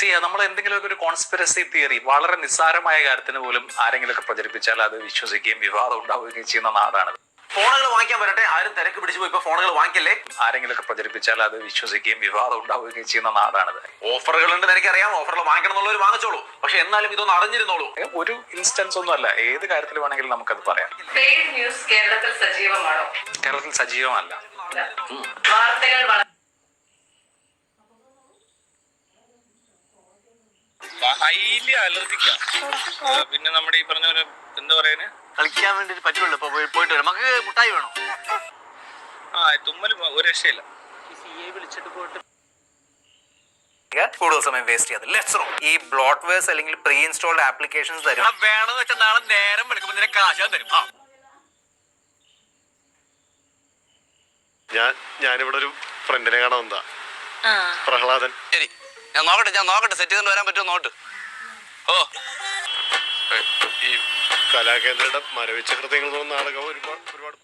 C നമ്മൾ എന്തെങ്കിലുമൊക്കെ ഒരു കോൺസ്പിറസി തിയറി വളരെ നിസ്സാരമായ കാര്യത്തിന് പോലും ആരെങ്കിലുമൊക്കെ പ്രചരിപ്പിച്ചാൽ അത് വിശ്വസിക്കുകയും വിവാദം ഉണ്ടാവുകയും ചെയ്യുന്ന നാടാണ് ഫോണുകൾ വാങ്ങിക്കാൻ വരട്ടെ? ആരും തിരക്ക് പിടിച്ചു പോയി ഫോണുകൾ വാങ്ങിക്കല്ലേ? ആരെങ്കിലുമൊക്കെ പ്രചരിപ്പിച്ചാൽ അത് വിശ്വസിക്കുകയും വിവാദം ഉണ്ടാവുകയും ചെയ്യുന്ന നാടാണിത്. ഓഫറുകൾ ഉണ്ടെന്ന് എനിക്കറിയാം. ഓഫറുകൾ വാങ്ങിക്കണം എന്നുള്ളവർ വാങ്ങിച്ചോളൂ. പക്ഷെ എന്നാലും ഇതൊന്നും അറിഞ്ഞിരുന്നോളൂ. ഒരു ഇൻസ്റ്റൻസ് ഒന്നും അല്ല. ഏത് കാര്യത്തിൽ വേണമെങ്കിലും നമുക്കത് പറയാം. കേരളത്തിൽ സജീവമാണോ? കേരളത്തിൽ സജീവമല്ല. വാർത്തകൾ ഹൈലി ആലോചിക്കാം. പിന്നെ നമ്മുടെ ഈ പറഞ്ഞ പോലെ എന്താ പറയുന്നത് കളിക്കാൻ വേണ്ടി പറ്റുള്ളൂ. ഇപ്പൊ പോയി- പോയിട്ട് വരാം. നമുക്ക് മുട്ടായി വേണോ? ആ തുമ്മൽ ഒരു രക്ഷയില്ല. കൂടുതൽ സമയം വേസ്റ്റ് ചെയ്യാതെ. ലെറ്റ്സ് ഈ ബ്ലോട്ട് വേഴ്സ് അല്ലെങ്കിൽ പ്രീ ഇൻസ്റ്റാൾഡ് ആപ്ലിക്കേഷൻസ് തരും വേണമെന്ന് വെച്ചാൽ നാളെ നേരം വെളുക്കുമ്പോൾ നിന്നെ കാശാൻ തരും. ഞാൻ ഞാൻ ഞാനിവിടെ ഒരു ഫ്രണ്ടിനെ കാണാൻ വന്നതാ. പ്രഹ്ലാദൻ. ഞാൻ നോക്കട്ടെ ഞാൻ നോക്കട്ടെ. സെറ്റ് ചെയ്തുകൊണ്ട് വരാൻ പറ്റുമോ നോട്ട് ഓ. ഈ കലാകേന്ദ്രയുടെ മരവിച്ച ഹൃദയങ്ങൾ നാടകം ഒരുപാട് ഒരുപാട്